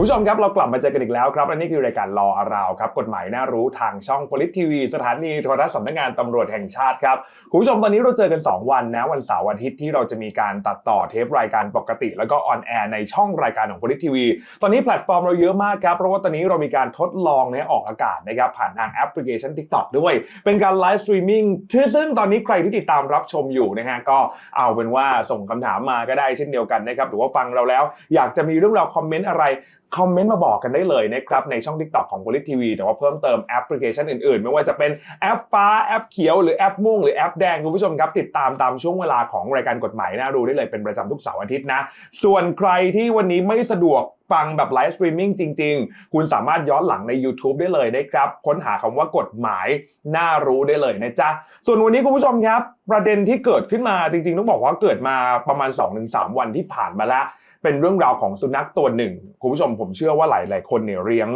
คุณผู้ชมครับเรากลับมาเจอกันอีกแล้วครับและนี่คือรายการรออาราวครับกฎหมายน่ารู้ทางช่อง p o l i t ทีวีสถานีโทรทัศน์สำนักงานตำรวจแห่งชาติครับคุณผู้ชมตอนนี้เราเจอกัน 2 วันนะวันเสาร์วันอาทิตย์ที่เราจะมีการตัดต่อเทปรายการปกติ แล้วก็ออนแอร์ในช่องรายการของ p o l i t ทีวีตอนนี้แพลตฟอร์มเราเยอะมากครับเพราะว่าตอนนี้เรามีการทดลองเนี่ยออกอากาศนะครับผ่านทางแอปพลิเคชัน TikTok ด้วย เป็นการไลฟ์สตรีมมิ่งซึ่งตอนนี้ใครที่ติดตามรับชมอยู่นะฮะก็เอาเป็นว่าส่งคำถามมาก็ได้เช่นเดียวกันนะครับหรือว่าฟังเราแล้ว อยากจะมีเรื่องราวคอมเมนต์อะไรคอมเมนต์มาบอกกันได้เลยนะครับในช่อง TikTok ของ Polit TV แต่ว่าเพิ่มเติมแอปพลิเคชันอื่นๆ ไม่ว่าจะเป็นแอปฟ้าแอปเขียวหรือแอปม่วงหรือแอปแดงคุณผู้ชมครับ ติดตามตามช่วงเวลาของรายการกฎหมายน่ารู้ได้เลยเป็นประจำทุกเสาร์อาทิตย์นะ ส่วนใครที่วันนี้ไม่สะดวกฟังแบบไลฟ์สตรีมมิ่งจริง ๆ คุณสามารถย้อนหลังใน YouTube ได้เลยนะครับ ค้นหาคำว่ากฎหมายน่ารู้ได้เลยนะจ๊ะ ส่วนวันนี้คุณผู้ชมครับ ประเด็นที่เกิดขึ้นมาจริง ๆ ต้องบอกว่าเกิดมาประมาณ 2-3 วันที่ผ่านมาแล้ว เป็นเรื่องราวของสุนัขตัวหนึ่งคุณผู้ชมผมเชื่อว่าหลาย ๆ คนเนี่ยเลี้ยง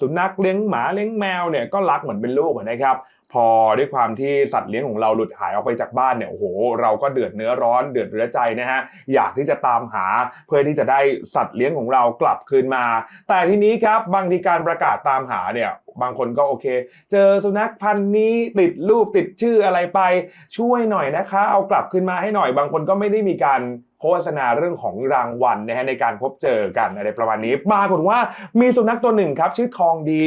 สุนัขเลี้ยงหมาเลี้ยงแมวเนี่ยก็รักเหมือนเป็นลูกอะนะครับ พอด้วยความที่สัตว์เลี้ยงของเราหลุดหายออกไปจากบ้านเนี่ยโอ้โหเราก็เดือดเนื้อร้อนเดือดเรือใจนะฮะอยากที่จะตามหาเพื่อที่จะได้สัตว์เลี้ยงของเรากลับคืนมา แต่ทีนี้ครับบางทีการประกาศตามหาเนี่ยบางคนก็โอเค เจอสุนัขพันธุ์นี้ติดรูปติดชื่ออะไรไปช่วยหน่อยนะคะ เอากลับคืนมาให้หน่อย บางคนก็ไม่ได้มีการโฆษณาเรื่องของรางวัลนะฮะในการพบเจอกันอะไรประมาณนี้ปรากฏว่ามีสุนัขตัวหนึ่งครับชื่อทองดี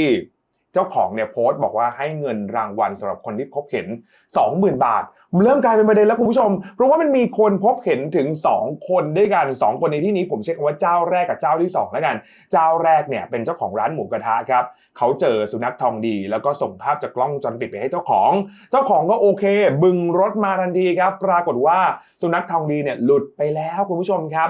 จ้าของเนี่ยโพสต์บอกว่าให้เงินรางวัลสำหรับคนที่พบเห็น 20,000 บาท เริ่มกลายเป็นประเด็นแล้วคุณผู้ชม เพราะว่ามันมีคนพบเห็นถึง 2 คนด้วยกัน 2 คนในที่นี้ผมเช็คว่าเจ้าแรกกับเจ้าที่ 2 แล้วกัน เจ้าแรกเนี่ยเป็นเจ้าของร้านหมูกระทะครับเขาเจอสุนัขทองดี แล้วก็ส่งภาพจากกล้องวงจรปิดไปให้เจ้าของ เจ้าของก็โอเค บึงรถมาทันทีครับ ปรากฏว่าสุนัขทองดีเนี่ยหลุดไปแล้วคุณผู้ชมครับ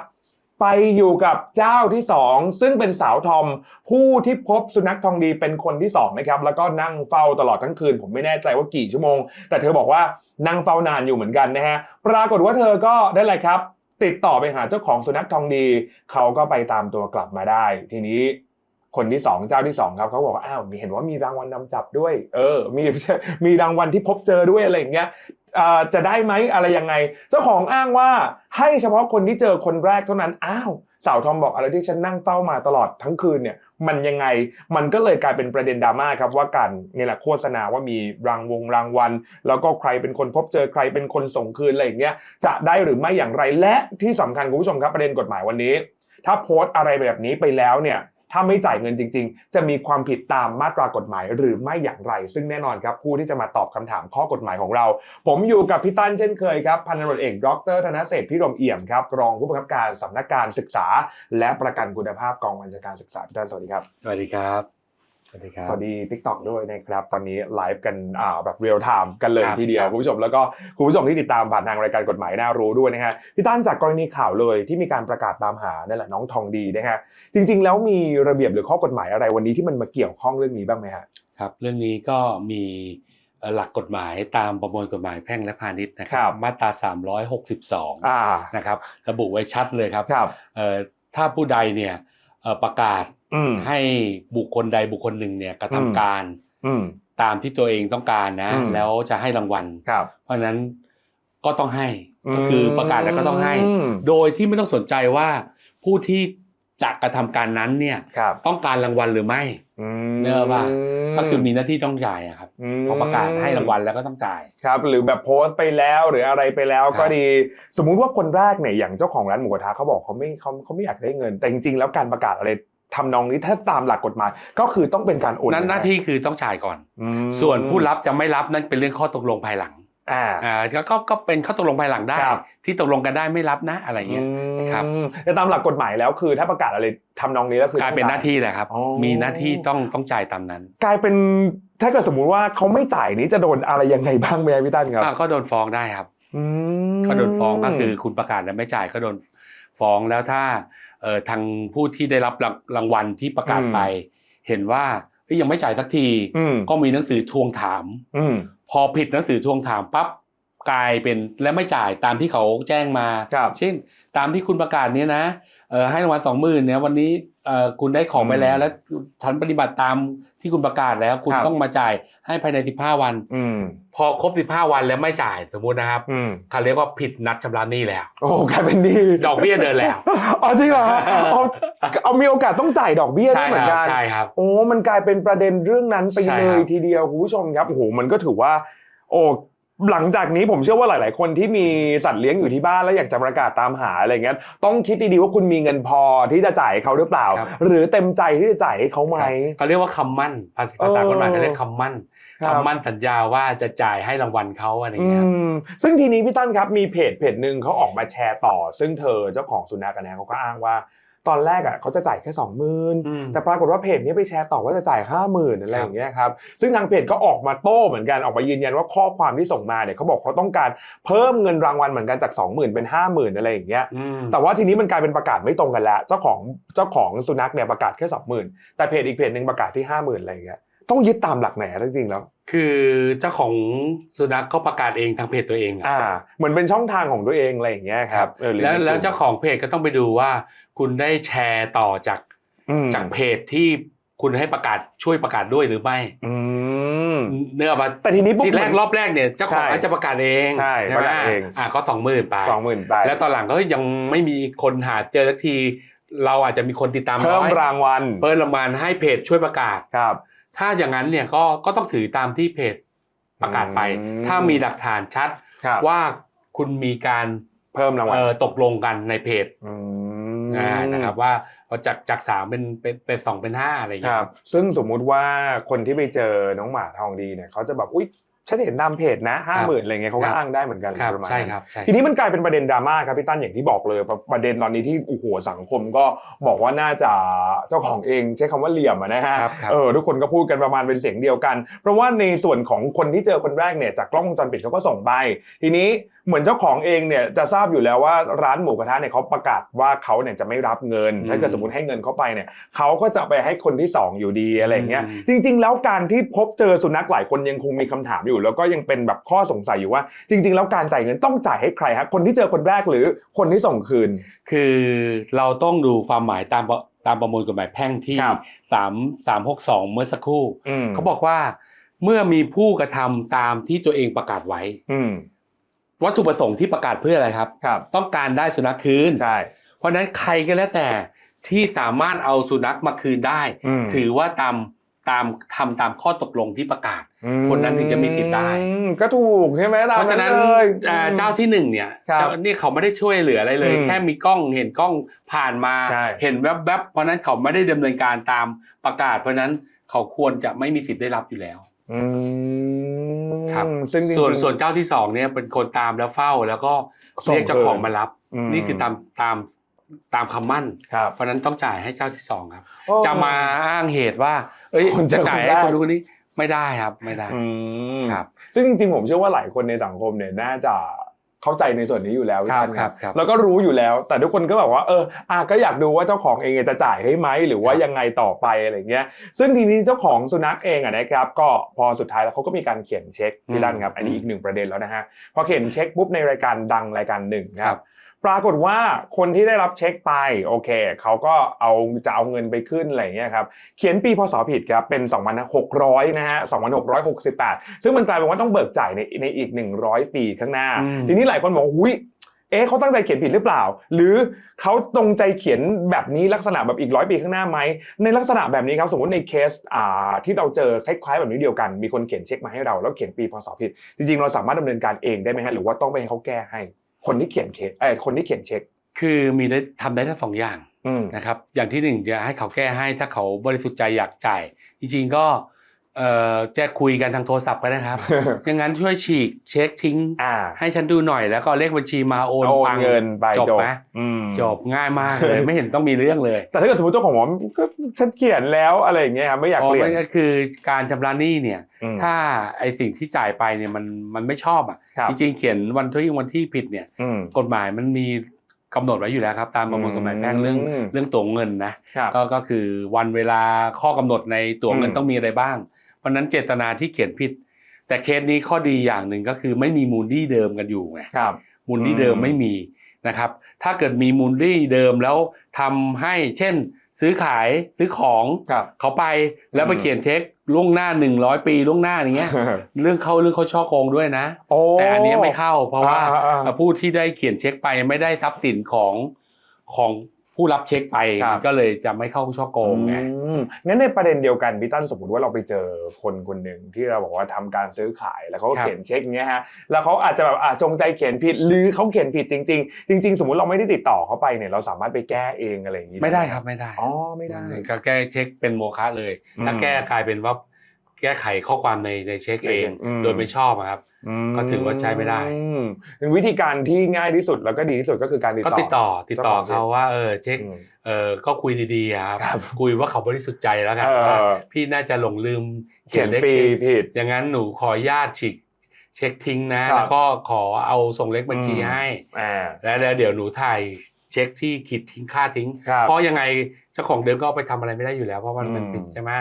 ไปอยู่กับเจ้าที่ 2 ซึ่งเป็นสาวทอม ผู้ที่พบสุนัขทองดีเป็นคนที่2นะครับแล้วก็นั่งเฝ้าตลอดทั้งคืน ผมไม่แน่ใจว่ากี่ชั่วโมง แต่เธอบอกว่านั่งเฝ้านานอยู่เหมือนกันนะฮะปรากฏว่าเธอก็ได้อะไรครับ ติดต่อไปหาเจ้าของสุนัขทองดี เขาก็ไปตามตัวกลับมาได้ ทีนี้คนที่สองเจ้าที่สองครับเขาบอกว่าอ้าวมีเห็นว่ามีรางวัลนำจับด้วย เออ มีมีรางวัลที่พบเจอด้วยอะไรอย่างเงี้ย จะได้ไหมอะไรยังไง เจ้าของอ้างว่าให้เฉพาะคนที่เจอคนแรกเท่านั้นอ้าวสาวทอมบอกอะไรที่ฉันนั่งเฝ้ามาตลอดทั้งคืนเนี่ยมันยังไงมันก็เลยกลายเป็นประเด็นดราม่าครับว่าการนี่แหละโฆษณาว่ามีรางวงรางวัล แล้วก็ใครเป็นคนพบเจอใครเป็นคนส่งคืนอะไรอย่างเงี้ยจะได้หรือไม่อย่างไรและที่สำคัญคุณผู้ชมครับประเด็นกฎหมายวันนี้ ถ้าโพสต์อะไรแบบนี้ไปแล้วเนี่ย ถ้าไม่จ่ายเงินจริง ๆ จะมีความผิดตามมาตรากฎหมาย หรือไม่อย่างไร ซึ่งแน่นอนครับผู้ที่จะมาตอบคำถามข้อกฎหมายของเรา ผมอยู่กับพี่ตั้นเช่นเคยครับพันตำรวจเอกดรธนเศษพิรมเอี่ยมครับรองผู้บังคับการสำนักการศึกษา และประกันคุณภาพกองบัญชาการศึกษาพี่ตั้นสวัสดีครับสวัสดีครับ สวัสดีครับสวัสดี TikTok ด้วยนะครับ ตอนนี้ไลฟ์กันอ่าแบบเรียลไทม์กันเลยครับทีเดียวครับคุณผู้ชมแล้วก็คุณผู้ชมที่ติดตามผ่านทางรายการกฎหมายน่ารู้ด้วยนะฮะพี่ตั้นจากกรณีข่าวเลยที่มีการประกาศตามหานั่นแหละน้องทองดีนะฮะจริง ๆ แล้วมีระเบียบหรือข้อกฎหมายอะไรวันนี้ที่มันมาเกี่ยวข้องเรื่องนี้บ้างไหมฮะครับเรื่องนี้ก็มีเอ่อหลักกฎหมายตามประมวลกฎหมายแพ่งและพาณิชย์นะคครัรับบมาตรา 362อ่านะครับระบุไว้ชัดเลยครับครับเอ่อถ้าผู้ใดเนี่ยเอ่อประกาศอืม ให้บุคคลใดบุคคลหนึ่งเนี่ยกระอืมทำการอืมตามที่ตัวเองต้องการนะอืมแล้วจะให้รางวัลครับเพราะฉะนั้นก็ต้องให้ก็คือประกาศแล้วก็ต้องให้อืมโดยที่ไม่ต้องสนใจว่าผู้ที่จะกระทำการนั้นเนี่ยครับต้องการรางวัลหรือไม่อืมเนอะว่าก็คือมีหน้าที่ต้องจ่ายอะครับมพอประกาศให้รางวัลแล้วก็ต้องจ่ายครับ หรือแบบโพสต์ไปแล้วหรืออะไรไปแล้วก็ครับดี สมมุติว่าคนแรกเนี่ยอย่างเจ้าของร้านหมูกระทะเขาบอกเขาไม่เขาเขาไม่อยากได้เงิน แต่จริงๆแล้วการประกาศอะไร ทำนองนี้ถ้าตามหลักกฎหมาย ก็คือต้องเป็นการโอนนั่นหน้าเงิที่คือต้องจ่ายก่อนอืมส่วนผู้รับจะไม่รับนั่นเป็นเรื่องข้อตกลงภายหลังอ่าอ่าก็ก็ก็เป็นข้อตกลงภายหลังได้ครับที่ตกลงกันได้ไม่รับนะอะไรเงี้ยครับอืมแต่ตามหลักกฎหมายแล้วคือ ถ้าประกาศอะไรทำนองนี้แล้วคือกลายเป็นหน้าที่แหละครับอ๋อมีหน้าที่ต้องต้องจ่ายตามนั้น กลายเป็นถ้าเกิดสมมุติว่าเขาไม่จ่ายนี้จะโดนอะไรยังไงบ้างไหมพี่ตั้นครับอ่าก็โดนฟ้องได้ครับอืมก็โดนฟ้องก็คือคุณประกาศแล้วไม่จ่ายก็โดนฟ้องแล้วถ้าเอ่อ ทางผู้ที่ได้รับรางรางวัลที่ประกาศไป เห็นว่าเอ้ยยังไม่จ่ายสักทีอืมก็มีหนังสือทวงถามอืมพอผิดหนังสือทวงถามปั๊บกลายเป็นและไม่จ่ายตามที่เขาแจ้งมาครับเช่น ตามที่คุณประกาศเนี้ยนะ เออให้รางวัลสองหมื่นเนี่ยวันนี้เออคุณได้ของไปแล้ว แล้วฉันปฏิบัติตามที่คุณประกาศแล้ว คุณครับต้องมาจ่ายให้ภายในสิบห้าวัน อืม พอครบสิบห้าวันแล้วไม่จ่ายสมมุตินะครับอืม เขาเรียกว่าผิดนัดชำระหนี้แล้ว โอ้กลายเป็นดีดอกเบี้ยเดินแล้วอ๋อจริงเหรอเอาเอามีโอกาสต้องจ่ายดอกเบี้ยด้วยเหมือนกัน ใช่ครับ โอ้ มันกลายเป็นประเด็นเรื่องนั้นไปใช่เลครัยบทีเดียวคุณผู้ชมครับ โอ้โห มันก็ถือว่า โอ้ หลังจากนี้ผมเชื่อว่าหลาย ๆ คนที่มีสัตว์เลี้ยงอยู่ที่บ้านแล้วอยากจะประกาศตามหาอะไรเงี้ยต้องคิดดี ๆ ว่าคุณมีเงินพอที่จะจ่ายให้เขาหรือเปล่า ครับ หรือเต็มใจที่จะจ่ายให้เขาไหม เขาเรียกว่าคำมั่นภาษาภาษากฎหมายเขาเรียกคำมั่นครับ คำมั่นสัญญาว่าจะจ่ายให้รางวัลเขาอะไรอย่างอืเงี้ยครับมซึ่งทีนี้พี่ตั้นครับมีเพจเพจหนึ่งเขาออกมาแชร์ต่อ ซึ่งเธอเจ้าของสุนัขกันนะเขาก็อ้างว่า ตอนแรกอะเขาจะจ่ายแค่สองหมื่นอืมแต่ปรากฏว่าเพจนี้ไปแชร์ต่อว่าจะจ่ายห้าหมื่นอะไรอย่างเงี้ยครับซึ่งทางเพจก็ออกมาโต้เหมือนกันออกมายืนยันว่าข้อความที่ส่งมาเนี่ยเขาบอกเขาต้องการเพิ่มเงินรางวัลเหมือนกันจาก20,000เป็น50,000อะไรอย่างเงี้ยอืมแต่ว่าทีนี้มันกลายเป็นประกาศไม่ตรงกันแล้ว เจ้าของเจ้าของสุนัขเนี่ยประกาศแค่20,000แต่เพจอีกเพจหนึ่งประกาศที่50,000อะไรอย่างเงี้ย ต้องยึดตามหลักไหนอะจริงๆแล้ว คือเจ้าของสุนัขก็ประกาศเองทางเพจตัวเองอะอ่าเหมือนเป็นช่องทางของตัวเองอะไรอย่างเงี้ยครับเออหรือแล้วในกมแล้วเจ้าของเพจก็ต้องไปดูว่า คุณได้แชร์ต่อจากอืมจากเพจที่คุณให้ประกาศช่วยประกาศด้วยหรือไม่อืมเนื้อมาแต่ทีนี้ปุ๊บที่แรกรอบแรกเนี่ยเจ้าของใช่อาจจะประกาศเองใช่ไหมประกาศเองอะก็สองหมื่นไปสองหมื่นไปแล้วตอนหลังก็ยังไม่มีคนหาเจอสักที เราอาจจะมีคนติดตามเพิ่น้มอยรางวัลเพิ่มรางวัลให้เพจช่วยประกาศครับ ถ้าอย่างนั้นเนี่ยก็ก็ต้องถือตามที่เพจประกาศไปอืมถ้ามีหลักฐานชัดครับว่าคุณมีการเพิ่มรางวัลเอ่อตกลงกันในเพจอืมอ่านะครับว่าเอาจากจากสามเป็นเป็นเป็นสองเป็นห้าอะไรอย่างคเงี้รัยบซึ่งสมมุติว่าคนที่ไปเจอน้องหมาทองดีเนี่ยเขาจะแบบอุ๊ย ฉันเห็นนามเพจนะห้าหมื่นอะไรเงี้ยเขาก็อ้างได้เหมือนกันครับประมาณใช่นั้นครับใช่ทีนี้มันกลายเป็นประเด็นดราม่าครับพี่ตั้นอย่างที่บอกเลยประประเด็นตอนนี้ที่โอ้โหสังคมก็บอกว่าน่าจะเจ้าของเองใช้คำว่าเหลี่ยมอะนะฮะครับครับเออทุกคนก็พูดกันประมาณเป็นเสียงเดียวกัน เพราะว่าในส่วนของคนที่เจอคนแรกเนี่ยจากกล้องวงจรปิดเขาก็ส่งไป ทีนี้เหมือนเจ้าของเองเนี่ยจะทราบอยู่แล้วว่าร้านหมูกระทะเนี่ยเขาประกาศว่าเขาเนี่ยจะไม่รับเงินถ้าเกิดสมมติให้เงินเขาไปเนี่ยเขาก็จะไปให้คนที่สองอยู่ดีอะไรอย่างเงี้ยจริง ๆ แล้วการที่พบเจอสุนัขหลายคนยังคงมีคำถามอยู่แล้วก็ยังเป็นแบบข้อสงสัยอยู่ว่า จริง ๆ แล้วการจ่ายเงินต้องจ่ายให้ใครฮะคนที่เจอคนแรกหรือคนที่ส่งคืน คือเราต้องดูความหมายตามประตามประมวลกฎหมายแพ่งที่ครับสามสามหกสองเมื่อสักครู่อืม เขาบอกว่าเมื่อมีผู้กระทำตามที่ตัวเองประกาศไว้ อืมวัตถุประสงค์ที่ประกาศเพื่ออะไรครับ ครับต้องการได้สุนัขคืน ใช่เพราะฉะนั้นใครก็แล้วแต่ที่สามารถเอาสุนัขมาคืนได้ อืมถือว่าตาม ตามทำตามข้อตกลงที่ประกาศอืมคนนั้นถึงจะมีสิทธิ์ได้อืมก็ถูกใช่ไหมตมเพราะฉะนั้นเลยเอ่อเจ้าที่หนึ่งเนี่ยครับเจ้านี่เขาไม่ได้ช่วยเหลืออะไรเลยอืมแค่มีกล้องเห็นกล้องผ่านมาใช่เห็นแวบๆเพราะฉะนั้นเขาไม่ได้ดำเนินการตามประกาศ เพราะฉะนั้นเขาควรจะไม่มีสิทธิ์ได้รับอยู่แล้วอืมครับซึ่งจริงๆส่วนส่วนเจ้าที่สองเนี่ยเป็นคนตามแล้วเฝ้าแล้วก็ส่งเรียกเจ้าของมารับอืมนี่คือตามตาม ตามคำมั่น ครับ เพราะฉะนั้นต้องจ่ายให้เจ้าที่สองครับโอ้จะมาอ้างเหตุว่า เอ้ยคนเจจะอจ่ายคนให้แรกคนรู้นคนนี้ไม่ได้ครับไม่ได้ อืมครับซึ่งจริงๆผมเชื่อว่าหลายคนในสังคมเนี่ยน่าจะเข้าใจในส่วนนี้อยู่แล้วครับพี่ครัตั้บนครับ แล้วก็รู้อยู่แล้ว แต่ทุกคนก็แบบว่าเอออะก็อยากดูว่าเจ้าของเองจะจ่ายให้ไหมหรือว่าครับยังไงต่อไปอะไรเงี้ย ซึ่งทีนี้เจ้าของสุนัขเองอะนะครับ ก็พอสุดท้ายแล้วเขาก็มีการเขียนเช็คพี่ดันครับ อันนี้อีกหนึ่งประเด็นแล้วนะฮะพอเขียนเช็คปุ๊บในรายการดังรายการหนึ่งครับ ปรากฏว่าคนที่ได้รับเช็คไปโอเคเขาก็เอาจะเอาเงินไปขึ้นอะไรอย่างเงี้ยครับเขียนปีพศผิดครับเป็น 2,600 นะฮะ 2,668 ซึ่งมันกลายเป็นว่าต้องเบิกจ่ายในในอีก 100 ปีข้างหน้าอืมทีนี้หลายคนบอกว่าหุยเอ๊ะเขาตั้งใจเขียนผิดหรือเปล่า หรือเขาตรงใจเขียนแบบนี้ลักษณะแบบอีกร้อยปีข้างหน้าไหม ในลักษณะแบบนี้ครับสมมติในเคสอ่าที่เราเจอคล้ายๆแบบนี้เดียวกัน มีคนเขียนเช็คมาให้เรา แล้วเขียนปีพศผิด จริงๆ เราสามารถดำเนินการเองได้ไหมฮะหรือว่าต้องไปให้เขาแก้ให้ คนที่เขียนเคสเออคนที่เขียนเช็ค คือมีได้ทำได้ทั้งสองอย่างอืมนะครับ อย่างที่หนึ่งจะให้เขาแก้ให้ถ้าเขาบริสุทธิ์ใจอยากจ่าย จริงๆก็ เอ่อจะคุยกันทางโทรศัพท์ก็ได้ครับ อย่างนั้นช่วยฉีกเช็คทิ้ง อ่า ให้ฉันดูหน่อยแล้วก็เลขบัญชีมาโอนโอนปังเงินไปจบจบไหมอืมจบง่ายมากเลย ไม่เห็นต้องมีเรื่องเลยแต่ถ้าเกิดสมมติเจ้าของบอกว่าก็ฉันเขียนแล้วอะไรอย่างเงี้ยครับไม่อยากอ๋อเปลี่ยนไม่ก็คือการชำระหนี้เนี่ย อืม ถ้าไอสิ่งที่จ่ายไปเนี่ยมันมันไม่ชอบอะครับ จริงๆเขียนวันที่วันที่ผิดเนี่ย อืม กฎหมายมันมี กำหนดไว้อยู่แล้วครับ ตามประมวลกฎหมายแพ่งเรื่องอืมเรื่องตั๋วเงินนะครับก็ก็คือวันเวลาข้อกำหนดในตั๋วเงินอืมต้องมีอะไรบ้าง เพราะฉะนั้นเจตนาที่เขียนผิด แต่เคสนี้ข้อดีอย่างหนึ่งก็คือไม่มีมูลหนี้เดิมกันอยู่ไงครับมูลหนี้เดิมอืมไม่มีนะครับ ถ้าเกิดมีมูลลี่เดิมแล้วทำให้เช่น ซื้อขายซื้อของครับเขาไปแล้วไปอืมเขียนเช็ค ล่วงหน้า100ปีล่วงหน้าอย่างเงี้ย เรื่องเข้าเรื่องเขาช่อโกงด้วยนะ โอ้ แต่อันเนี้ยไม่เข้า เพราะว่าอ่าอ่าอ่า ผู้ที่ได้เขียนเช็คไปไม่ได้ทรัพย์สินของของ ผู้รับเช็คไปครับ มันก็เลยจะไม่เข้าช่อโกงไง อืมงั้นในประเด็นเดียวกันพี่ตั้นสมมติว่าเราไปเจอคนคนหนึ่งที่เราบอกว่าทำการซื้อขายแล้วเขาก็ครับ เขียนเช็คอย่างเงี้ยฮะแล้วเขาอาจจะแบบอะจงใจเขียนผิดหรือเขาเขียนผิดจริง ๆ จริง ๆ สมมติเราไม่ได้ติดต่อเขาไปเนี่ยเราสามารถไปแก้เองอะไรอย่างงี้ไม่ได้ครับไม่ได้อ๋อไม่ได้ ก็แก้เช็คเป็นโมฆะเลย อืม ถ้าแก้กลายเป็นว่า แก้ไขข้อความในในเช็คเองอืมโดยไม่ชอบอะครับ ก็ถือว่าใช้ไม่ได้อืมเป็นวิธีการที่ง่ายที่สุดแล้วก็ดีที่สุดก็คือการติดก็ต่อติดต่อติดต่อเจ้าของเช็คเขาว่าเออเช็คอืมเออก็คุยดีๆอะครับครับคุยว่าเขาบริสุทธิ์ใจแล้วกันเออว่าพี่น่าจะหลงลืมเขียนเลขปีเช็คผิดอย่างนั้นหนูขออนุญาตฉีกเช็คทิ้งนะครับแล้วก็ขอเอาส่งเลขบัญชีอืมให้อ่าแล้วแล้วเดี๋ยวหนูถ่าย เช็คที่ขีดทิ้งค่าทิ้ง ครับเพราะยังไงเจ้าของเดิมก็เอาไปทำอะไรไม่ได้อยู่แล้วเพราะว่ามันอืมผิดใช่ไหม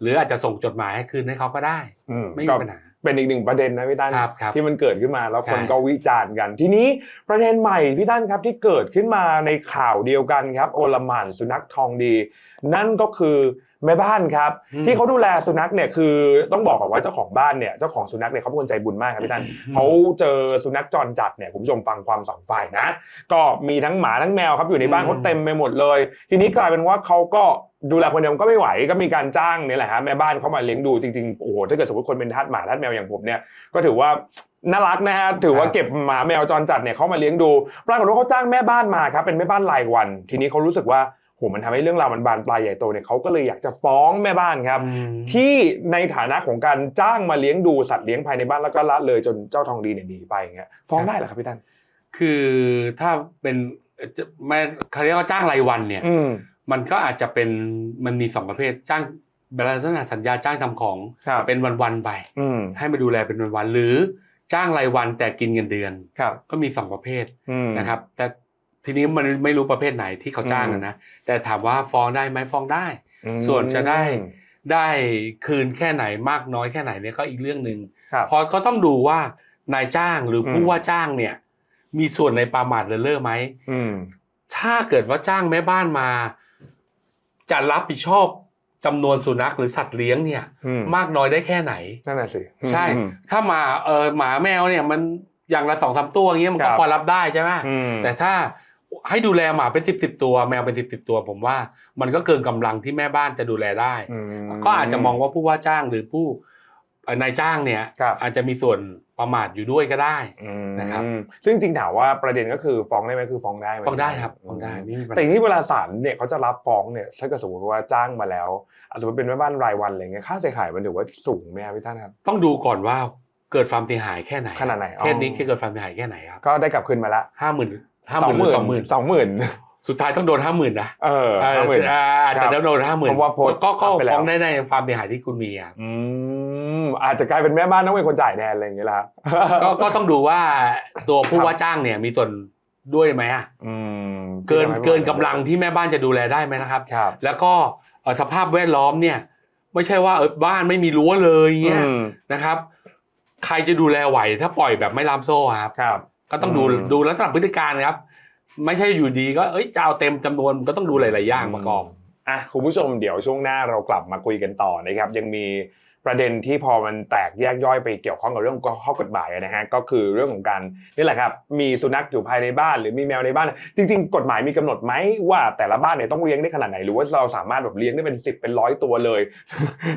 หรืออาจจะส่งจดหมายให้คืนให้เขาก็ได้ อืมไม่ก็มีปัญหา เป็นอีกหนึ่งประเด็นนะพี่ตั้นครับครับที่มันเกิดขึ้นมาแล้วคนใช่ ก็วิจารณ์กัน ทีนี้ประเด็นใหม่พี่ตั้นครับที่เกิดขึ้นมาในข่าวเดียวกันครับ โอลหมานสุนัขทองดี นั่นก็คือ แม่บ้านครับอืมที่เขาดูแลสุนัขเนี่ยคือต้องบอกก่อนว่าเจ้าของบ้านเนี่ยเจ้าของสุนัขเนี่ยเขาเป็นคนใจบุญมากครับพี่ตั้นอืมเขาเจอสุนัขจรจัดเนี่ยคุณผู้ชมฟังความสองฝ่ายนะ ก็มีทั้งหมาทั้งแมวครับอยู่ในบ้านอืมเขาเต็มไปหมดเลย ทีนี้กลายเป็นว่าเขาก็ดูแลคนเดียวก็ไม่ไหวก็มีการจ้างเนี่ยแหละฮะแม่บ้านเขามาเลี้ยงดูจริงๆโอ้โหถ้าเกิดสมมติคนเป็นทาสหมาทาสแมวอย่างผมเนี่ยก็ถือว่าน่ารักนะฮะถือว่าครับเก็บหมาแมวจรจัดเนี่ยเขามาเลี้ยงดูปรากฏว่าเขาจ้างแม่บ้านมาครับเป็นแม่บ้านรายวัน ทีนี้เขารู้สึกว่า โหมันทำให้เรื่องราวมันบานปลายใหญ่โตเนี่ยเขาก็เลยอยากจะฟ้องแม่บ้านครับอืมที่ในฐานะของการจ้างมาเลี้ยงดูสัตว์เลี้ยงภายในบ้านแล้วก็ละเลยจนเจ้าทองดีเนี่ยหนีไปอย่างเงี้ยฟ้องได้เหรอครับพี่ตั้นคือถ้าเป็นจะไม่เขาเรียกว่าจ้างรายวันเนี่ยอืมมันก็อาจจะเป็นมันมีสองประเภทจ้างเป็นลักษณะสัญญาจ้างทำของครับเป็นวันๆไปอืมให้มาดูแลเป็นวันๆหรือจ้างรายวันแต่กินเงินเดือนครับก็มีสองประเภทอืมนะครับ แต่ ทีนี้มันไม่รู้ประเภทไหนที่เขาจ้างอะนะแต่ถามว่าฟ้องได้ไหมฟ้องได้อืมส่วนจะได้ได้คืนแค่ไหนมากน้อยแค่ไหนเนี่ยก็อีกเรื่องหนึ่งครับเพอก็ต้องดูว่านายจ้างหรือผู้อืมว่าจ้างเนี่ย มีส่วนในประมาทเลินเล่อไหมอืมถ้าเกิดว่าจ้างแม่บ้านมา จะรับผิดชอบจำนวนสุนัขหรือสัตว์เลี้ยงเนี่ยอืมมากน้อยได้แค่ไหนนั่นน่ะสิใช่อืมถ้าหมาเออหมาแมวเนี่ยมันอย่างละสองสามตัวอย่างเงี้ยมันคก็รับพอรับได้ใช่ไหมอืมแต่ถ้า ให้ดูแลหมาเป็นสิบสิบตัวแมวเป็นสิบสิบตัว ผมว่ามันก็เกินกำลังที่แม่บ้านจะดูแลได้อืมก็อาจจะมองว่าผู้ว่าจ้างหรือผู้เอ่อนายจ้างเนี่ยครับอาจจะมีส่วนประมาทอยู่ด้วยก็ได้อืมนะครับซึ่งจริงๆถามว่าประเด็นก็คือฟ้องได้ไหมคือฟ้องได้หมฟ้องได้ครับฟ้องได้ไม่มีปัญแต่หาที่เวลาศาลเนี่ยเขาจะรับฟ้องเนี่ยถ้าเกิดสมมติว่าจ้างมาแล้วอะสมมติเป็นแม่บ้านรายวันอะไรเงี้ยค่าเสียหายมันถือว่าสูงไหมครับพี่ท่านครับต้องดูก่อนว่าเกิดความเสียหายแค่ไหนขนาดไหนอ๋อเคสนี้เกิดความเสียหายแค่ไหนครับก็ได้กลับคืนมาละห้าหมื่น ห้าหมื่นหรือสองหมื่นสองหมื่นสุดท้ายต้องโดนห้าหมื่นนะเออเออห้าหมื่นอ่าอาจครัจะบโดนห้าหมื่นเพราะว่าโพสต์ก็ก็ไปแล้วฟ้องได้ในความเสียหายที่คุณมีอะอืมอาจจะกลายเป็นแม่บ้านต้องเป็นคนจ่ายแทนอะไรอย่างเงี้ยละก็ก็ต้องดูว่าตัวผู้ว่าจ้างเนี่ยมีส่วนด้วยไหมอะอืมเกินเกินกำลังที่แม่บ้านจะดูแลได้ไหมนะครับครับแล้วก็เอ่อสภาพแวดล้อมเนี่ย ไม่ใช่ว่าเออบ้านไม่มีรั้วเลยเงี้ยอืมนะครับ ใครจะดูแลไหวถ้าปล่อยแบบไม่ลามโซ่อะครับครับ ก็ต้องดูอืม ดูลักษณะพฤติการครับ ไม่ใช่อยู่ดีก็เอ้ยจะเอาเต็มจำนวนก็ต้องดูหลาย ๆ อย่างประกอบ อะคุณผู้ชมเดี๋ยวช่วงหน้าเรากลับมาคุยกันต่อนะครับ ยังมี ประเด็นที่พอมันแตกแยกย่อยไปเกี่ยวข้องกับเรื่องข้อกฎหมายนะฮะก็คือเรื่องของการนี่แหละครับมีสุนัขอยู่ภายในบ้านหรือมีแมวในบ้าน จริง ๆ กฎหมายมีกำหนดไหมว่าแต่ละบ้านเนี่ยต้องเลี้ยงได้ขนาดไหนหรือว่าเราสามารถแบบเลี้ยงได้เป็นสิบเป็นร้อยตัวเลย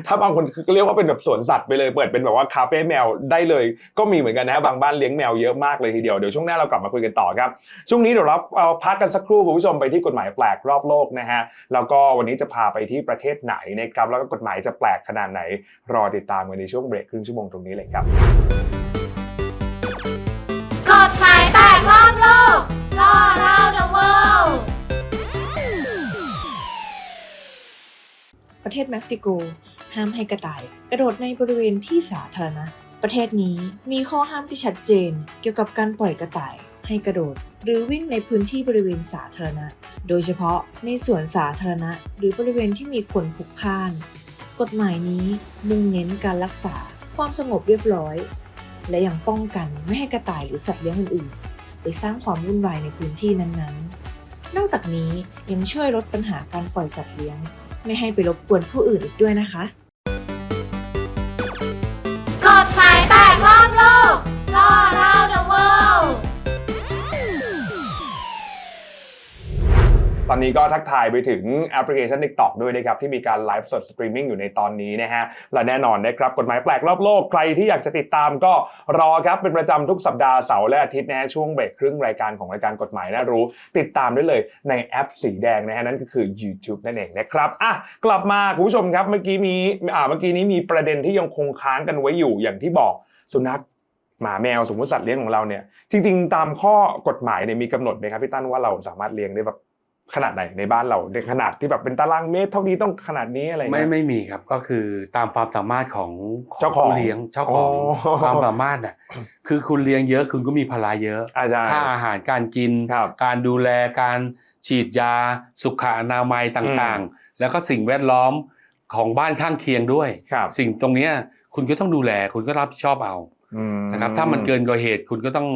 ถ้าบางคนเรียกว่าเป็นแบบสวนสัตว์ไปเลยเปิดเป็นแบบว่าคาเฟ่แมวได้เลย ก็มีเหมือนกันนะฮะบางบ้านเลี้ยงแมวเยอะมากเลยทีเดียวเดี๋ยวช่วงหน้าเรากลับมาคุยกันต่อครับช่วงนี้เดี๋ยวเราเอาพักกันสักครู่คุณผู้ชมไปที่กฎหมายแปลกรอบโลกนะฮะแล้วก็วันนี้จะพาไปที่ประเทศไหนนะครับแล้วก็กฎหมายจะแปลกขนาดไหนรอติดตามกันในช่วงเบรกครึ่งชั่วโมงตรงนี้เลยครับกฎหมายแตกรอบโลกล่อเล่า the world ประเทศเม็กซิโก ห้ามให้กระต่าย กระโดดในบริเวณที่สาธารณะ ประเทศนี้มีข้อห้ามที่ชัดเจน เกี่ยวกับการปล่อยกระต่ายให้กระโดด หรือวิ่งในพื้นที่บริเวณสาธารณะ โดยเฉพาะในสวนสาธารณะ หรือบริเวณที่มีคนพลุกพล่าน กฎหมายนี้มุ่งเน้นการรักษาความสงบเรียบร้อย และยังป้องกันไม่ให้กระต่ายหรือสัตว์เลี้ยงอื่นๆ ไปสร้างความวุ่นวายในพื้นที่นั้นๆ นอกจากนี้ยังช่วยลดปัญหาการปล่อยสัตว์เลี้ยง ไม่ให้ไปรบกวนผู้อื่นอีกด้วยนะคะ ตอนนี้ก็ทักทายไปถึงแอปพลิเคชัน TikTok ด้วยนะครับ ที่มีการไลฟ์สดสตรีมมิ่งอยู่ในตอนนี้นะฮะ และแน่นอนนะครับกฎหมายแปลกรอบโลก ใครที่อยากจะติดตามก็รอครับ เป็นประจำทุกสัปดาห์เสาร์และอาทิตย์นะช่วงเบรกครึ่งรายการของรายการกฎหมายน่ารู้ ติดตามได้เลยในแอปสีแดงนะฮะนั่นก็คือ YouTube นั่นเองนะครับอะกลับมาคุณผู้ชมครับเมื่อกี้มีอ่าเมื่อกี้นี้มีประเด็นที่ยังคงค้างกันไว้อยู่อย่างที่บอกสุนัขหมาแมวสมมติสัตว์เลี้ยงของเราเนี่ยจริง ๆ ตามข้อกฎหมายเนี่ยมีกำหนดไหมครับพี่ตั้นว่าเราสามารถเลี้ยงได้แบบ ขนาดไหนในบ้านเราในขนาดที่แบบเป็นตารางเมตรเท่านี้ต้องขนาดนี้อะไรไม่เงี้ย ไม่มีครับก็คือตามความสามารถของเจ้าของผู้เลี้ยงเจ้าของอ๋อ ความสามารถน่ะคือคุณเลี้ยงเยอะคุณก็มีภาระเยอะอาจารย์ค่าอาหารการกิน ครับ การดูแลการฉีดยา สุขอนามัยต่างๆ แล้วก็สิ่งแวดล้อมของบ้านข้างเคียงด้วย ครับสิ่งตรงเนี้ยคุณก็ต้องดูแลคุณก็รับผิดชอบเอาอืมนะครับถ้ามันเกินกว่าเหตุคุณก็ต้อง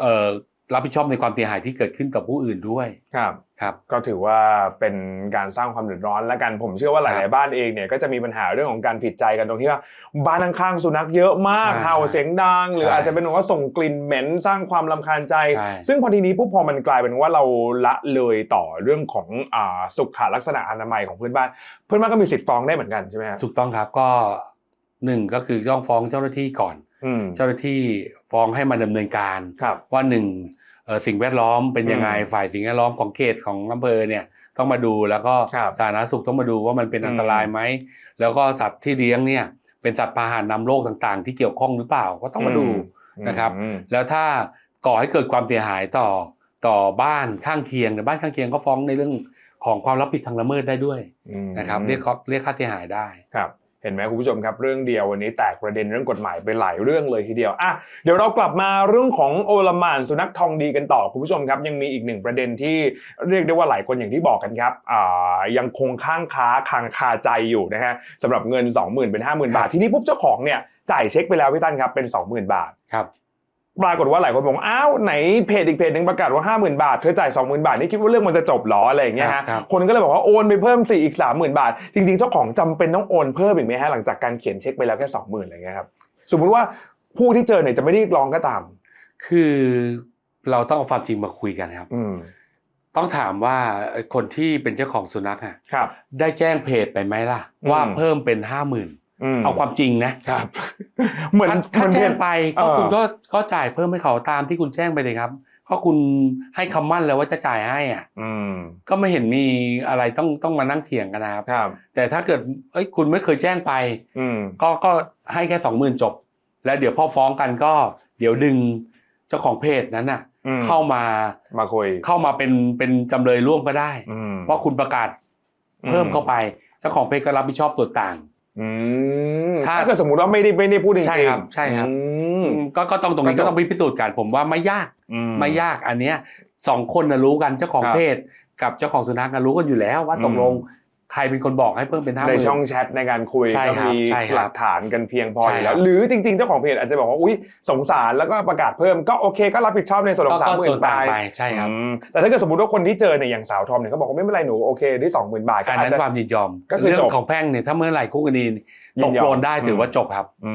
เอ่อ รับผิดชอบในความเสียหายที่เกิดขึ้นกับผู้อื่นด้วยครับครับ ก็ถือว่าเป็นการสร้างความเดือดร้อนและกันผมเชื่อว่าหครัลายบๆบ้านเองเนี่ยก็จะมีปัญหาเรื่องของการผิดใจกันตรงที่ว่าบ้านข้างๆสุนัขเยอะมากใช่เห่าเสียงดัง หรือใช่อาจจะเป็นว่าส่งกลิ่นเหม็นสร้างความรำคาญใจใช่ซึ่งพอทีนี้ปุ๊บพอมันกลายเป็นว่าเราละเลยต่อเรื่องของอ่าสุขลักษณะอนามัยของเพื่อนบ้าน เพื่อนบ้านก็มีสิทธิ์ฟ้องได้เหมือนกันใช่ไหมครับถูกต้องครับก็หนึ่งก็คือต้องฟ้องเจ้าหน้าที่ก่อนอืมเจ้าหน้าที่ฟ้องให้มาดำเนินการครับว่าหนึ่งเอ่อ สิ่งแวดล้อมเป็นยังไงอืมฝ่ายสิ่งแวดล้อมของเขตของอำเภอเนี่ยต้องมาดูแล้วก็ครับสาธารณสุขต้องมาดูว่ามันเป็นอืมอันตรายไหมแล้วก็สัตว์ที่เลี้ยงเนี่ยเป็นสัตว์พาหะนำโรคต่างๆ ที่เกี่ยวข้องหรือเปล่าก็ต้องมาดูนะครับอืมแล้วถ้าก่อให้เกิดความเสียหายต่อต่อบ้านข้างเคียงแต่บ้านข้างเคียงก็ฟ้องในเรื่องของความรับผิดทางละเมิดได้ด้วยอืมนะครับเรียกเขาเรียกค่าเสียหายได้ครับ เห็นไหมคุณผู้ชมครับ เรื่องเดียววันนี้แตกประเด็นเรื่องกฎหมายไปหลายเรื่องเลยทีเดียวอะเดี๋ยวเรากลับมาเรื่องของโอลมานสุนัขทองดีกันต่อคุณผู้ชมครับ ยังมีอีกหนึ่งประเด็นที่เรียกได้ว่าหลายคนอย่างที่บอกกันครับอ่ายังคงข้างค้าคางคาใจอยู่นะฮะสำหรับเงิน 20,000เป็น50,000 บาท ทีนี้ปุ๊บเจ้าของเนี่ยจ่ายเช็คไปแล้วพี่ตั้นครับเป็น 20,000 บาทครับ ปรากฏว่าหลายคนบอกว่าอ้าวไหนเพจอีกเพจหนึ่งประกาศว่า50,000 บาทเธอจ่าย20,000 บาทนี่คิดว่าเรื่องมันจะจบเหรออะไรอย่างเงี้ยครัฮะบครับคนก็เลยบอกว่าโอนไปเพิ่มสี่อีก 30,000 บาท จริงๆ เจ้าของจำเป็นต้องโอนเพิ่มอีกไหมฮะหลังจากการเขียนเช็คไปแล้วแค่20,000อะไรเงี้ยครับสมมุติว่าผู้ที่เจอเนี่ยจะไม่ได้ร้องก็ตาม คือเราต้องเอาความจริงมาคุยกันครับอืมต้องถามว่าไอ้คนที่เป็นเจ้าของสุนัขอะครับได้แจ้งเพจไปไหมล่ะอืมว่าเพิ่มเป็นห้าหมื่นม เอาความจริงนะครับเหมือนถ้าถ้าเหมือนแจ้งเพจไปก็เออคุณก็ก็จ่ายเพิ่มให้เขาตามที่คุณแจ้งไปเลยครับเพราะคุณให้คำมั่นแล้วว่าจะจ่ายให้อะอืมก็ไม่เห็นมีอะไรต้องต้องมานั่งเถียงกันนะครับครับแต่ถ้าเกิดเอ้ยคุณไม่เคยแจ้งไปอืมก็ก็ให้แค่สองหมื่นจบ แล้วเดี๋ยวพอฟ้องกันก็ เดี๋ยวดึงเจ้าของเพจนั้นน่ะอืมเข้ามามาคุยเข้ามาเป็นเป็นจำเลยร่วมก็ได้อืมเพราะคุณประกาศเพิ่มเข้าไป เจ้าของเพจก็รับผิดชอบส่วนต่าง อืมถ้า ถ้าเกิดสมมติว่าไม่ได้ไม่ได้พูดจริงๆใช่ครับใช่ครับ อืม ก็ก็ต้องตรงนี้ก็จบ ก็ต้องพิสูจน์กันผมว่าไม่ยากอื ไม่ยากอันเนี้ยสองคนนะรู้กันเจ้าของครับเพจกับเจ้าของสุนัขนะรู้กันอยู่แล้วว่าอืมตกลง ใครเป็นคนบอกให้เพิ่มเป็นห้าหในมื่น ช่องแชทในการคุยใช่ก็ครับมีใช่ครับหลักฐานกันเพียงพออยู่แล้ว ใช่ครับ หรือจริงๆ เจ้าของเพจอาจจะบอกว่าอุ้ยสงสารแล้วก็ประกาศเพิ่มก็โอเคก็รับผิดชอบในส่วนขก็องสามก็หมื่ส่วนนไปต่างไปใช่ครับอืมแต่ถ้าเกิดสมมติว่าคนที่เจอเนี่ยอย่างสาวทอมเนี่ยเขาบอกว่าไม่เป็นไรหนูโอเคได้สองหมื่นบาทก็อันอาจนั้นจะ ความยินยอมก็คือเรื่จบของแพ่งเนี่ยถ้าเมื่อไหร่คู่กรณียิตนกยอม ลงได้ถือว่าอืมจบครับ อื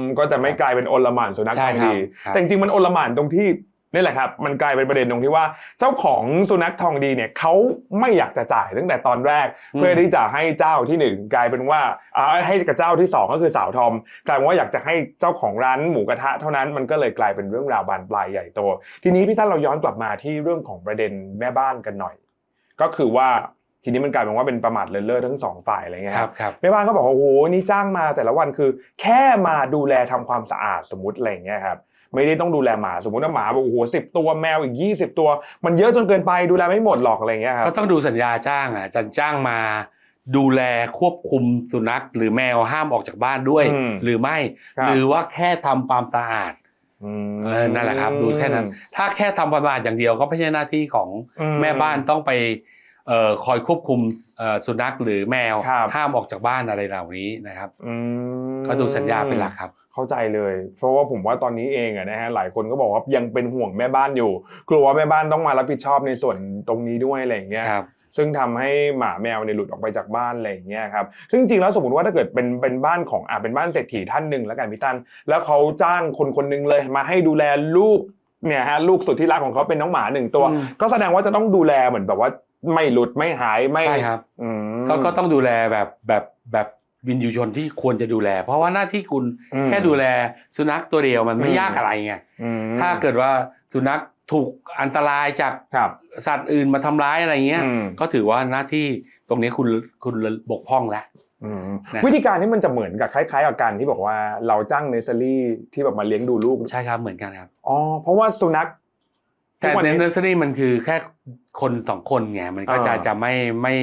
มก็จะไม่กลายเป็นโอลหม่านสุนัขใช่ทองครับดีครับ แต่จริงๆมันโอลหม่านตรงที่ นี่แหละครับมันกลายเป็นประเด็นตรงที่ว่าเจ้าของสุนัขทองดีเนี่ยเขาไม่อยากจะจ่ายตั้งแต่ตอนแรก เพื่อที่จะให้เจ้าที่หนึ่งกลายเป็นว่าอ่าให้กับเจ้าที่สองก็คือสาวทอม กลายเป็นว่าอยากจะให้เจ้าของร้านหมูกระทะเท่านั้นมันก็เลยกลายเป็นเรื่องราวบานปลายใหญ่โต ทีนี้พี่ท่านเราย้อนกลับมาที่เรื่องของประเด็นแม่บ้านกันหน่อย ก็คือว่าทีนี้มันกลายเป็นว่าเป็นประมาทเลินเล่อทั้งสองฝ่ายอะไรเงี้ยคครัรับบครับ แม่บ้านเขาบอกว่าโอ้โหนี่จ้างมาแต่ละวันคือ แค่มาดูแลทำความสะอาดสมมติอะไรอย่างเงี้ยครับ ไม่ได้ต้องดูแลหมาสมมติว่าหมาบอกโอ้โหสิบตัวแมวอีกยี่สิบตัว มันเยอะจนเกินไปดูแลไม่หมดหรอกอะไรอย่างเงี้ยครับก็ต้องดูสัญญาจ้างอะจะจ้างมา ดูแลควบคุมสุนัข หรือแมวห้ามออกจากบ้านด้วยอืมหรือไม่ครับหรือว่าแค่ทำความสะอาดอืมเออนั่นแหละครับดูแค่นั้น ถ้าแค่ทำความสะอาดอย่างเดียวก็ไม่ใช่หน้าที่ของอืแม่บ้านต้องไปเอ่อคอยควบคุมเอ่อสุนัขหรือแมวครับห้ามออกจากบ้านอะไรเหล่านี้นะครับอืมก็ดูสัญญาเป็นหลักครับ เข้าใจเลย เพราะว่าผมว่าตอนนี้เองอะนะฮะหลายคนก็บอกว่ายังเป็นห่วงแม่บ้านอยู่ กลัวว่าแม่บ้านต้องมารับผิดชอบในส่วนตรงนี้ด้วยอะไรอย่างเงี้ยครับซึ่งทำให้หมาแมวเนี่ยหลุดออกไปจากบ้านอะไรอย่างเงี้ยครับ ซึ่งจริงๆแล้วสมมติว่าถ้าเกิดเป็นเป็นบ้านของอ่าเป็นบ้านเศรษฐีท่านหนึ่งแล้วกันพี่ตั้นแล้วเขาจ้างคนคนหนึงเลยมาให้ดูแลลูกเนี่ยฮะลูกสุดที่รักของเขาเป็นน้องหมาหนึ่งตัวอืมก็แสดงว่าจะต้องดูแลเหมือนแบบว่าไม่หลุดไม่หายไม่ใช่ครับอืมก็ก็ต้องดูแลแบบแบบแบบ วินยูชนที่ควรจะดูแล เพราะว่าหน้าที่คุณอืมแค่ดูแลสุนัขตัวเดียวมันไม่อืมยากอะไรไงอืมถ้าเกิดว่าสุนัขถูกอันตรายจากครับสัตว์อื่นมาทำร้ายอะไรเงี้ยอืมก็ถือว่าหน้าที่ตรงนี้คุณคุณบกพร่องแล้วอืมนะวิธีการนี้มันจะเหมือนกับคล้ายๆกับการที่บอกว่าเราจ้างเนสเซอรี่ที่แบบมาเลี้ยงดูลูกใช่ครับเหมือนกันครับอ๋อเพราะว่าสุนัขแต่ทุกวันในนี้เนอร์เซอรี่มันคือแค่ คนสองคนไงมันก็จะอ่าจะไม่ไม่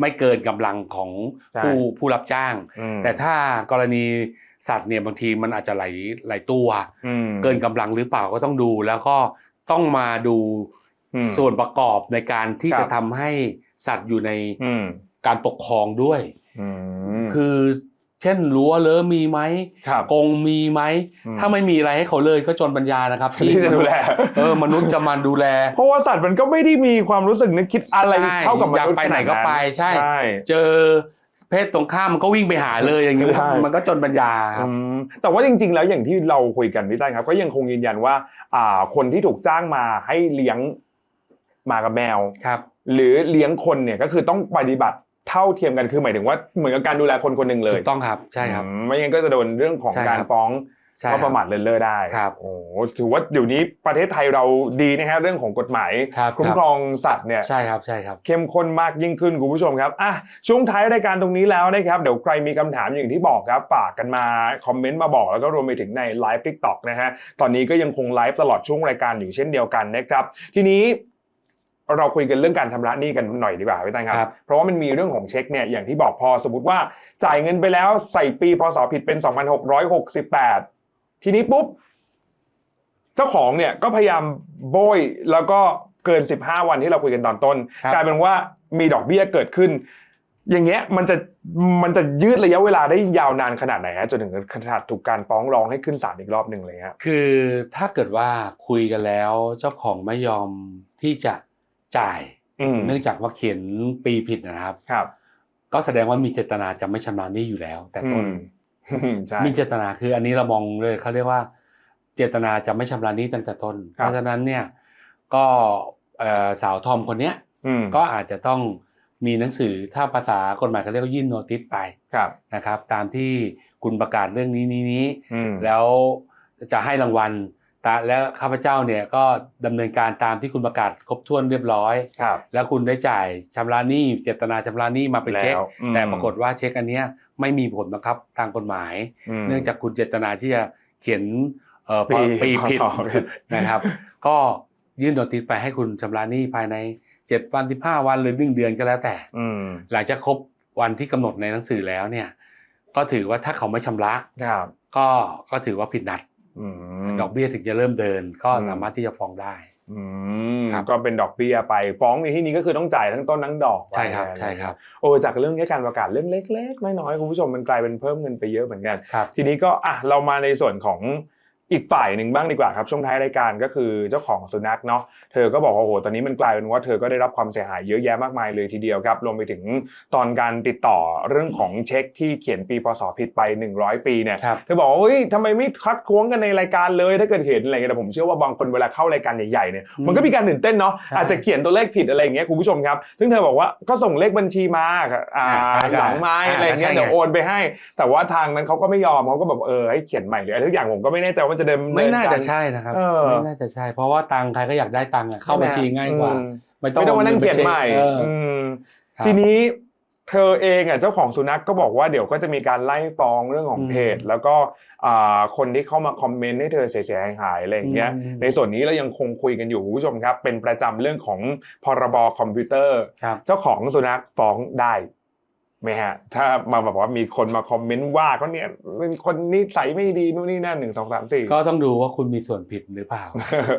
ไม่เกินกำลังของใช่ผู้ผู้รับจ้างอืมแต่ถ้ากรณีสัตว์เนี่ยบางทีมันอาจจะหลายหลายตัวอืมเกินกำลังหรือเปล่าก็ต้องดู แล้วก็ต้องมาดูอืมส่วนประกอบในการที่ครับจะทำให้สัตว์อยู่ในอืมการปกครองด้วยอืมคือ เช่นรั้วเลอะมีไหมครับ กรงมีไหมอืมถ้าไม่มีอะไรให้เขาเลยก็จนปัญญานะครับที่จะดูแล เออมนุษย์จะมาดูแล เพราะว่าสัตว์มันก็ไม่ได้มีความรู้สึกนึกคิดอะไรใช่เท่ากับมนุษย์อยากไปไหนก็ไปใช่ใช่ เจอเพศตรงข้ามมันก็วิ่งไปหาเลยอย่างนี้ใช่มันก็จนปัญญาครับอืมแต่ว่าจริง ๆ แล้วอย่างที่เราคุยกันพี่ตั้นครับ ก็ยังคงยืนยันว่าอ่าคนที่ถูกจ้างมาให้เลี้ยงหมากับแมวครับ หรือเลี้ยงคนเนี่ยก็คือต้องปฏิบัติ เท่าเทียมกันคือหมายถึงว่าเหมือนกับการดูแลคนคนหนึ่งเลยถูกต้องครับใช่ครับอืมไม่งั้นก็จะโดนเรื่องของใช่ครับการฟ้องใช่ก็ประมาทเลินเล่อได้ครับโอ้โหถือว่าเดี๋ยวนี้ประเทศไทยเราดีนะฮะเรื่องของกฎหมายครับคุ้มครองสัตว์เนี่ยใช่ครับใช่ครับเข้มข้นมากยิ่งขึ้นคุณผู้ชมครับอะช่วงท้ายรายการตรงนี้แล้วนะครับเดี๋ยวใครมีคำถามอย่างที่บอกครับฝากกันมาคอมเมนต์มาบอกแล้วก็รวมไปถึงในไลฟ์ทิกตอกนะฮะตอนนี้ก็ยังคงไลฟ์ตลอดช่วงรายการอยู่เช่นเดียวกันนะครับทีนี้ เราคุยกันเรื่องการชำระหนี้กันหน่อยดีกว่าพี่ตังครับครับ เพราะว่ามันมีเรื่องของเช็คเนี่ยอย่างที่บอกพอสมมติว่าจ่ายเงินไปแล้วใส่ปีพศผิดเป็น 2668 ทีนี้ปุ๊บ เจ้าของเนี่ยก็พยายามโบยแล้วก็เกิน 15 วันที่เราคุยกันตอนต้นครับกลายเป็นว่ามีดอกเบี้ยเกิดขึ้น อย่างเงี้ยมันจะมันจะยืดระยะเวลาได้ยาวนานขนาดไหนฮะจนถึงขนาดถูกการฟ้องร้องให้ขึ้นศาลอีกรอบหนึ่งเลยฮะคือถ้าเกิดว่าคุยกันแล้วเจ้าของไม่ยอมที่จะ จ่ายอืมเนื่องจากว่าเขียนปีผิดนะครับครับ ก็แสดงว่ามีเจตนาจะไม่ชำระหนี้อยู่แล้ว แต่ต้นอืมใช่มีเจตนาคืออันนี้เรามองเลยเขาเรียกว่า เจตนาจะไม่ชำระหนี้ตั้งแต่ต้นครับเพราะฉะนั้นเนี่ยก็เอ่อสาวทอมคนเนี้ยอืมก็อาจจะต้องมีหนังสือถ้าภาษากฎหมายเขาเรียกว่ายื่นโนติสไปครับนะครับ ตามที่คุณประกาศเรื่องนี้นี้นี้อืมแล้วจะให้รางวัล ตาแล้วข้าพเจ้าเนี่ยก็ดำเนินการตามที่คุณประกาศครบถ้วนเรียบร้อยครับแล้วคุณได้จ่ายชำระหนี้เจตนาชำระหนี้มาเป็นเช็คแล้วอืมแต่ปรากฏว่าเช็คอันเนี้ยไม่มีผลบังคับทางกฎหมายมเนื่องจากคุณเจตนาที่จะเขียนเอ่อพอปีปีผิดพศผิดนะครับ ก็ยื่นโนติสไปให้คุณชำระหนี้ภายในเจ็ดวันสิบห้าวันหรือหนึ่งเดือนก็แล้วแต่อืมหลังจากครบวันที่กำหนดในหนังสือแล้วเนี่ย ก็ถือว่าถ้าเขาไม่ชำระครับก็ก็ถือว่าผิดนัดอืม ดอกเบี้ยถึงจะเริ่มเดิน ก็อืมสามารถที่จะฟ้องได้อืมครับก็เป็นดอกเบี้ยไป ฟ้องในที่นี้ก็คือต้องจ่ายทั้งต้นทั้งดอกไปใช่ครับอะไใช่ครับโอ้จากเรื่องแค่การประกาศเรื่องเล็กๆน้อยๆคุณผู้ชมมันกลายเป็นเพิ่มเงินไปเยอะเหมือนกันครับทีนี้ก็อะเรามาในส่วนของ อีกฝ่ายหนึ่งบ้างดีกว่าครับช่วงท้ายรายการก็คือเจ้าของสุนัขเนาะเธอก็บอกว่าโอ้โหตอนนี้มันกลายเป็นว่าเธอก็ได้รับความเสียหายเยอะแยะมากมายเลยทีเดียวครับรวมไปถึงตอนการติดต่อเรื่องของเช็คที่เขียนปีพศผิดไป 100 ปีเนี่ยครับเธอบอกว่าเฮ้ยทำไมไม่คัดค้วงกันในรายการเลยถ้าเกิดเห็นอะไรเงี้ยแต่ผมเชื่อว่าบางคนเวลาเข้ารายการใหญ่ๆเนี่ยอืมมันก็มีการตื่นเต้นเนาะใช่อาจจะเขียนตัวเลขผิดอะไรอย่างเงี้ยคุณผู้ชมครับซึ่งเธอบอกว่าก็ส่งเลขบัญชีมาค่ะอ่าอ่าใช่หลังไม้อ่าอะไรเงี้ยใช่ไงเดี๋ยวโอนไปให้ แต่ว่าทางนั้นเขาก็ไม่ยอมเขาก็แบบเออให้เขียนใหม่หรืออะไรทุกอย่างผมก็ไม่แน่ใจว่ามันจะเดินไม่น่าเดิจะกรใช่นะครับเออไม่น่าจะใช่ เพราะว่าตังค์ใครก็อยากได้ตังค์อะเข้าบัญชีง่ายกว่าอืมไม่ต้องไม่ต้องมานั่งเขียนใหม่เอออมครับทีนี้เธอเองอะเจ้าของสุนัขก็บอกว่าเดี๋ยวก็จะมีการไล่ฟ้องเรื่องของอืมเพจ แล้วก็อ่าคนที่เข้ามาคอมเมนต์ให้เธอเสียหายๆอะไรอย่างเงี้ยอืมในส่วนนี้เรายังคงคุยกันอยู่คุณผู้ชมครับ เป็นประจำเรื่องของพรบคอมพิวเตอร์ครับเจ้าของสุนัขฟ้องได้ ไหมฮะ ถ้ามาแบบว่ามีคนมาคอมเมนต์ว่าเขาเนี่ยเป็นคนนิสัยไม่ดีนู่นนี่นั่นหนึ่งสองสามสี่ก็ต้องดูว่าคุณมีส่วนผิดหรือเปล่า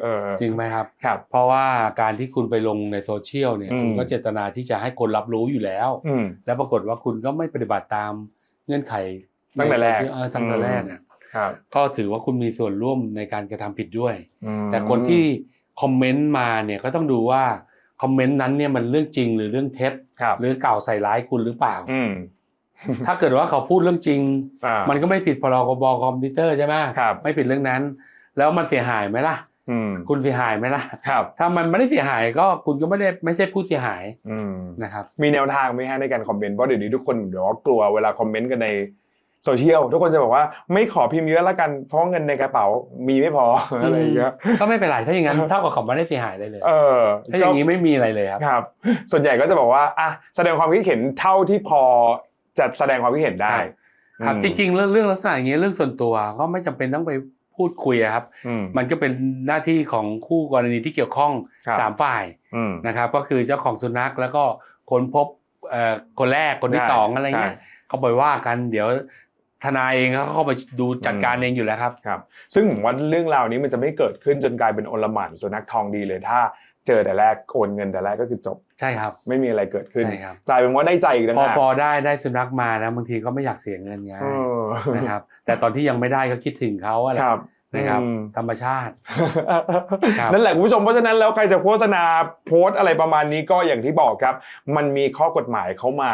เออจริงไหมครับ ครับ เพราะว่าการที่คุณไปลงในโซเชียลเนี่ยอืมคุณก็เจตนาที่จะให้คนรับรู้อยู่แล้วอืมแล้วปรากฏว่าคุณก็ไม่ปฏิบัติตามเงื่อนไขตั้งแต่แรกในโซเชียลเออตั้งแต่แรกเนี่ยครับก็ถือว่าคุณมีส่วนร่วมในการกระทำผิดด้วยอืมแต่คนที่คอมเมนต์มาเนี่ยก็ต้องดูว่า คอมเมนต์นั้นเนี่ยมันเรื่องจริงหรือเรื่องเท็จครับหรือกล่าวใส่ร้ายคุณหรือเปล่าอืมถ้าเกิดว่าเขาพูดเรื่องจริงอ่ามันก็ไม่ผิดพรบคอมพิวเตอร์ใช่ไหมครับไม่ผิดเรื่องนั้น แล้วมันเสียหายไหมล่ะอืมคุณเสียหายไหมล่ะครับถ้ามันไม่ได้เสียหายก็คุณก็ไม่ได้ไม่ใช่ผู้เสียหายอืมนะครับมีแนวทางไหมฮะในการคอมเมนต์เพราะเดี๋ยวนี้ทุกคนเดี๋ยวกลัวเวลาคอมเมนต์กันใน โซเชียลทุกคนจะบอกว่าไม่ขอพิมพ์เยอะแล้วกันเพราะเงินในกระเป๋ามีไม่พออะไรอย่างเงี้ยก็ไม่เป็นไรถ้าอย่างนั้นเท่ากับเขาไม่ได้เสียหายอะไรเลย เออ ถ้าอย่างนี้ไม่มีอะไรเลยครับครับ ส่วนใหญ่ก็จะบอกว่าอะแสดงความคิดเห็นเท่าที่พอจะแสดงความคิดเห็นได้ ครับอืมจริง ๆ เรื่องเรื่องลักษณะอย่างเงี้ยเรื่องส่วนตัวก็ไม่จำเป็นต้องไปพูดคุยอะครับอืมมันก็เป็นหน้าที่ของคู่กรณีที่เกี่ยวข้องครับสามฝ่ายอืมนะครับ ก็คือเจ้าของสุนัขแล้วก็คนพบเอ่อคนแรกคนที่ใช่สองอะไรเงี้ยใช่เขาไปว่ากันเดี๋ยว ทนายเองเขาเข้าไปดูจัดการเองอยู่แล้วครับ ครับ ซึ่งผมว่าเรื่องราวนี้มันจะไม่เกิดขึ้นจนกลายเป็นโอลหม่านสุนัขทองดีเลยถ้าเจอแต่แรกโอนเงินแต่แรกก็คือจบ ใช่ครับ ไม่มีอะไรเกิดขึ้นใช่ครับกลายเป็นว่าได้ใจอีกต่างพอหาก พอได้ได้สุนัขมานะบางทีก็ไม่อยากเสียเงินไงเออนะครับ แต่ตอนที่ยังไม่ได้ก็คิดถึงเขาอะไร ครับ นะครับอืมธรรมชาติครับนั่นแหละคุณผู้ชมเพราะฉะนั้นแล้วใครจะโฆษณาโพสต์อะไรประมาณนี้ก็อย่างที่บอกครับ มันมีข้อกฎหมายเข้ามา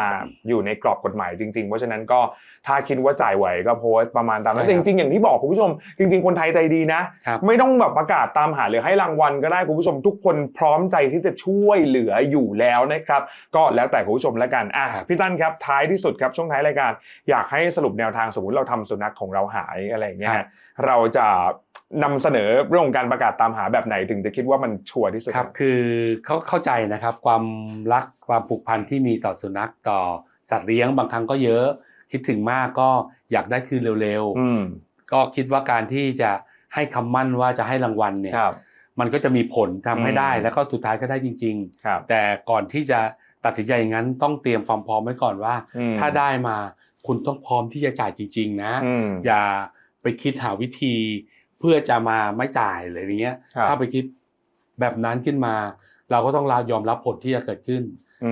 อยู่ในกรอบกฎหมายจริง ๆ เพราะฉะนั้นก็ถ้าคิดว่าจ่ายไหวก็โพสต์ประมาณตามนั้นใช่แต่คจรับริง ๆ อย่างที่บอกคุณผู้ชม จริง ๆ คนไทยใจดีนะครับไม่ต้องแบบประกาศตามหาหรือให้รางวัลก็ได้คุณผู้ชมทุกคนพร้อมใจที่จะช่วยเหลืออยู่แล้วนะครับ ก็แล้วแต่คุณผู้ชมแล้วกันอะครับพี่ตั้นครับท้ายที่สุดครับช่วงท้ายรายการ อยากให้สรุปแนวทางสมมติเราทำสุนัขของเราหายอะไรอย่างเงี้ยฮะ เราจะนำเสนอเรื่องของการประกาศตามหาแบบไหนถึงจะคิดว่ามันชัวร์ที่สุดครับคือเขาเข้าใจนะครับความรักความผูกพันที่มีต่อสุนัขต่อสัตว์เลี้ยงบางครั้งก็เยอะ คิดถึงมากก็อยากได้คืนเร็วอืมๆก็คิดว่าการที่จะให้คำมั่นว่าจะให้รางวัลเนี่ยครับมันก็จะมีผลทำให้อืมได้แล้วก็สุดท้ายก็ได้จริงครับๆแต่ก่อนที่จะตัดสินใจอย่างนั้นต้องเตรียมความพร้อมไว้ก่อนว่าอืมถ้าได้มาคุณต้องพร้อมที่จะจ่ายจริง ๆ นะอืมอย่า ไปคิดหาวิธีเพื่อจะมาไม่จ่ายอะไรอย่างเงี้ย ครับ ถ้าไปคิดแบบนั้นขึ้นมา เราก็ต้องยอมรับผลที่จะเกิดขึ้น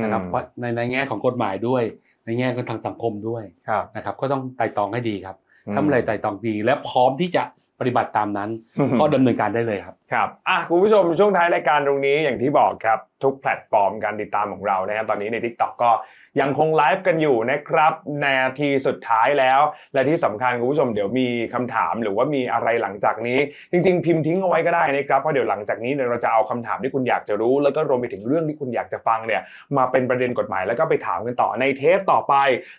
นะครับเพราะในในแง่ของกฎหมายด้วย ในแง่ของทางสังคมด้วยครับ นะครับ ก็ต้องไต่ตรองให้ดีครับถ้าเมื่อไหรไต่ตรองดี และพร้อมที่จะปฏิบัติตามนั้นอืมก็ดำเนินการได้เลยครับ ครับอะคุณผู้ชมช่วงท้ายรายการตรงนี้อย่างที่บอกครับ ทุกแพลตฟอร์มการติดตามของเรานะครับตอนนี้ใน TikTok ก็ ยังคงไลฟ์กันอยู่นะครับในาทีสุดท้ายแล้ว และที่สำคัญคุณผู้ชมเดี๋ยวมีคำถามหรือว่ามีอะไรหลังจากนี้ จริง ๆ พิมพ์ทิ้งเอาไว้ก็ได้นะครับเพราะเดี๋ยวหลังจากนี้เราจะเอาคำถามที่คุณอยากจะรู้ แล้วก็รวมไปถึงเรื่องที่คุณอยากจะฟังเนี่ยมาเป็นประเด็นกฎหมายแล้วก็ไปถามกันต่อในเทปต่อไป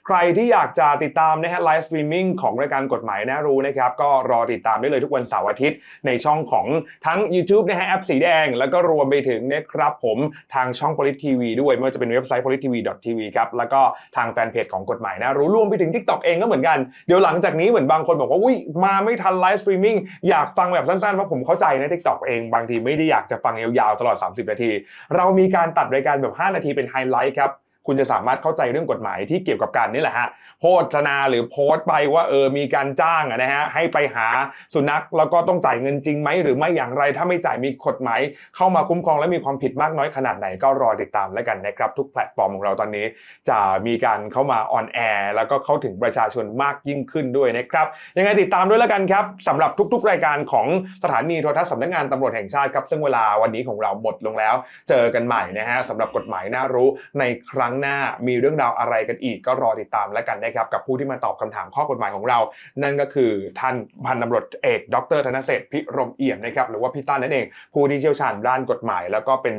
ใครที่อยากจะติดตามนะฮะไลฟ์สตรีมมิ่งของรายการกฎหมายน่ารู้นะครับก็รอติดตามได้เลยทุกวันเสาร์อาทิตย์ในช่องของทั้ง YouTube นะฮะแอปสีแดง แล้วก็รวมไปถึงนะครับผมทางช่อง Polit TV ด้วยไม่ว่าจะเป็นเว็บไซต์ polittv.tv ครับแล้วก็ทางแฟนเพจของกฎหมายนะรู้รวมไปถึง TikTok เองก็เหมือนกันเดี๋ยวหลังจากนี้เหมือนบางคนบอกว่าอุ้ยมาไม่ทันไลฟ์สตรีมมิ่งอยากฟังแบบสั้นๆเพราะผมเข้าใจนะ TikTok เองบางทีไม่ได้อยากจะฟังยาวๆตลอด 30 นาที เรามีการตัดรายการแบบ 5 นาทีเป็นไฮไลท์ครับคุณจะสามารถเข้าใจเรื่องกฎหมายที่เกี่ยวกับการนี่แหละฮะ โฆษณาหรือโพสต์ไปว่าเออมีการจ้างนะฮะให้ไปหาสุนัขแล้วก็ต้องจ่ายเงินจริงไหมหรือไม่อย่างไรถ้าไม่จ่ายมีกฎหมายเข้ามาคุ้มครองและมีความผิดมากน้อยขนาดไหนก็รอติดตามแล้วกันนะครับทุกแพลตฟอร์มของเราตอนนี้ จะมีการเข้ามาออนแอร์แล้วก็เข้าถึงประชาชนมากยิ่งขึ้นด้วยนะครับยังไงติดตามด้วยแล้วกันครับสำหรับทุก ๆ รายการของสถานีโทรทัศน์สำนักงานตำรวจแห่งชาติครับซึ่งเวลาวันนี้ของเราหมดลงแล้ว เจอกันใหม่นะฮะสำหรับกฎหมายน่ารู้ในครั้งหน้ามีเรื่องราวอะไรกันอีกก็รอติดตามแล้วกันนะครับกับผู้ที่มาตอบคำถามข้อกฎหมายของเรา นั่นก็คือท่านพันตำรวจเอก ดรธนเศษพิรมเอี่ยมนะครับหรือว่าพี่ต้านนั่นเอง ผู้ที่เชี่ยวชาญด้านกฎหมาย แล้วก็เป็น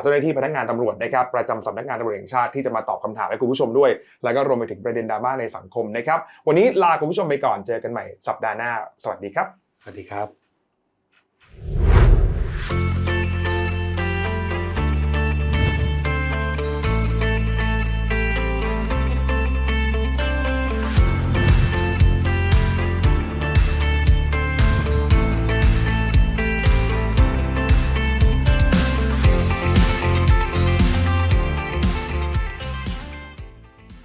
เจ้าหน้าที่พนักงานตำรวจนะครับประจำสำนักงานตำรวจแห่งชาติที่จะมาตอบคำถามให้คุณผู้ชมด้วย แล้วก็รวมไปถึงประเด็นดราม่าในสังคมนะครับวันนี้ลาคุณผู้ชมไปก่อนเจอกันใหม่สัปดาห์หน้า สวัสดีครับ สวัสดีครับ